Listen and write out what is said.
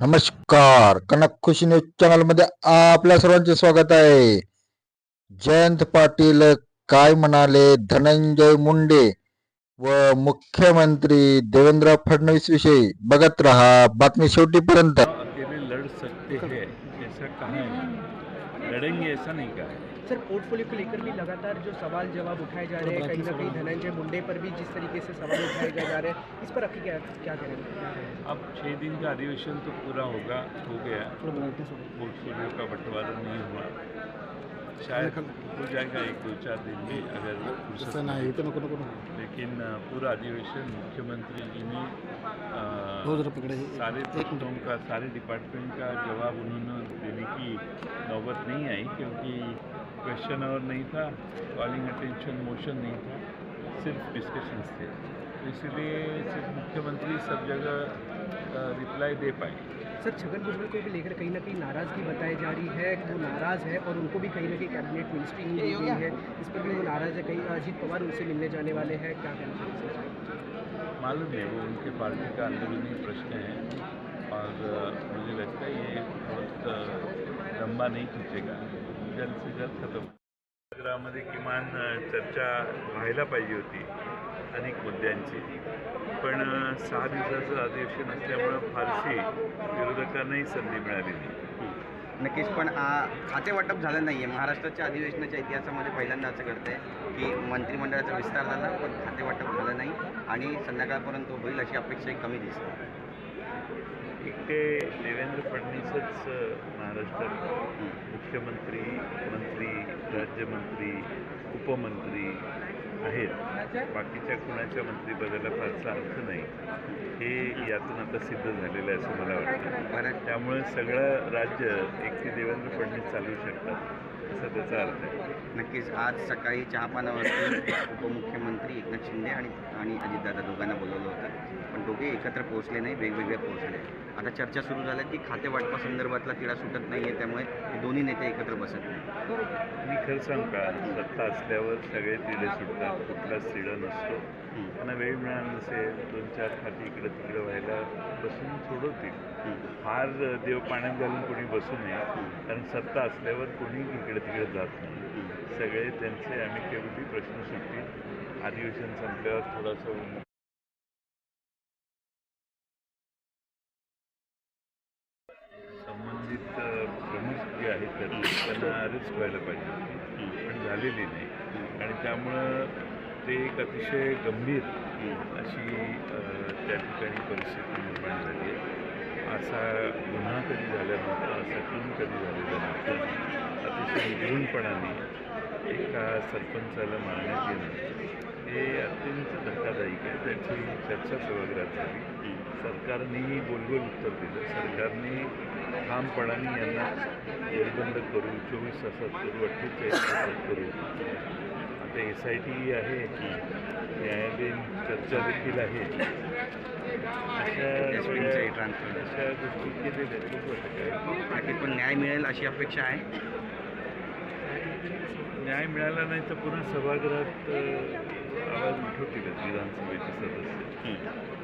नमस्कार. कनक खुशी न्यूज चॅनलमध्ये आपल्या सर्वांचे स्वागत आहे. जयंत पाटील काय म्हणाले? धनंजय मुंडे व मुख्यमंत्री देवेंद्र फडणवीस विषयी बघत रहा बातमी शेवटीपर्यंत. अकेले सकते हैं. ऐसा कहा है लड़ेंगे ऐसा नहीं कहा है सर पोर्टफोलियो को लेकर भी लगातार जो सवाल जवाब उठाए जा रहे हैं कहीं ना कहीं धनंजय मुंडे पर भी जिस तरीके से सवाल उठाए जा रहे हैं इस पर आपकी क्या क्या करेंगे अब छः दिन का अधिवेशन तो पूरा होगा हो गया। पोर्टफोलियो का बंटवारा नहीं हुआ। शायद हो जाएगा एक दो चार दिन में अगर फुर्सत नाही इथं नको नको लेकिन पूरा अधिवेशन मुख्यमंत्री जी ने पकडे सारे प्रश्नों का सारे डिपार्टमेंट का जवाब उन्होंने देने की नौबत नहीं आई क्योंकि क्वेश्चन और नहीं था कॉलिंग अटेंशन मोशन नहीं था सिर्फ़ डिस्कशंस थे। तो इसीलिए सिर्फ़ मुख्यमंत्री सब जगह रिप्लाई दे पाए। सर, छगन भुजबल को भी लेकर कहीं ना कहीं नाराज़गी बताई जा रही है, वो नाराज़ है और उनको भी कहीं ना कहीं कैबिनेट मिनिस्ट्री नहीं दी गई है। इस पर भी वो नाराज़ है। कहीं अजीत पवार उनसे मिलने जाने वाले हैं। क्या कहना मालूम है वो उनके पार्टी का अंदरूनी प्रश्न है और मुझे लगता है ये बहुत लंबा नहीं खींचेगा। जल्द से जल्द खत्म। सभागृहामध्ये किमान चर्चा व्हायला पाहिजे होती अनेक मुद्द्यांची. पण सहा दिवसाचं अधिवेशन असल्यामुळं फारशी विरोधकांनाही संधी मिळाली नाही. नक्कीच पण आ, खातेवाटप झालं नाही आहे महाराष्ट्राच्या अधिवेशनाच्या इतिहासामध्ये पहिल्यांदा असं घडतं आहे की मंत्रिमंडळाचा विस्तार झाला पण खातेवाटप झालं नाही आणि संध्याकाळपर्यंत होईल अशी अपेक्षाही कमी दिसते. एक ते देवेंद्र फडणवीसच महाराष्ट्रात मुख्यमंत्री मंत्री राज्यमंत्री उपमंत्री आहेत. बाकीच्या कुणाच्या मंत्रिपदाला फारसा अर्थ नाही. हे यातून आता सिद्ध झालेलं आहे असं मला वाटतं. त्यामुळे सगळं राज्य एक ते देवेंद्र फडणवीस चालवू शकतात असा त्याचा अर्थ आहे. नक्कीच. आज सकाळी चहापानावरती उपमुख्यमंत्री एकनाथ शिंदे आणि आणि अजितदादा दोघांना बोलवलं होतं. दोघे एकत्र पोहोचले नाही वेगवेगळे पोहोचले. आता चर्चा सुरू झाल्या की खातेवाटपासंदर्भातला तिढा सुटत नाही आहे त्यामुळे हे दोन्ही नेते एकत्र बसत नाही मी खरं सांगू का? सत्ता असल्यावर सगळे तिढे सुटतात कुठलाच तिढा नसतो. त्यांना वेळ मिळाला नसेल दोन चार खाती इकडं तिकडं व्हायला बसून सोडवतील. फार देव पाण्यात घालून कोणी बसू नये कारण सत्ता असल्यावर कोणी इकडे तिकडे जात नाही. सगळे त्यांचे अमिकेबली प्रश्न सुटतील अधिवेशन संपल्यावर थोडासा संबंधित प्रमुख जे आहेत त्यांना अरेस्ट व्हायला पाहिजे होती. पण झालेली नाही. आणि त्यामुळं ते एक अतिशय गंभीर अशी त्या ठिकाणी परिस्थिती निर्माण झाली आहे. असा गुन्हा कधी झाला नव्हता असा खून कधी झालेला नव्हता अतिशय निगूनपणाने एका सरपंचाला मारण्यात येणं हे अत्यंत धक्कादायक आहे. त्याची चर्चा सभागृहात झाली. सरकारनेही बोलगोल उत्तर दिलं. सरकारने ठामपणाने यांना निर्बंध करू चोवीस तासात करू अठ्ठेचाळीस तासात करू. आता एस आय टी आहे न्यायालयीन चर्चा देखील आहे. अशा सगळ्या- अशा गोष्टी केलेल्या आहेत. पण न्याय मिळेल अशी अपेक्षा आहे? न्याय मिळाला नाही तर पुन्हा सभागृहात आवाज उठवतीलच विधानसभेचे सदस्य.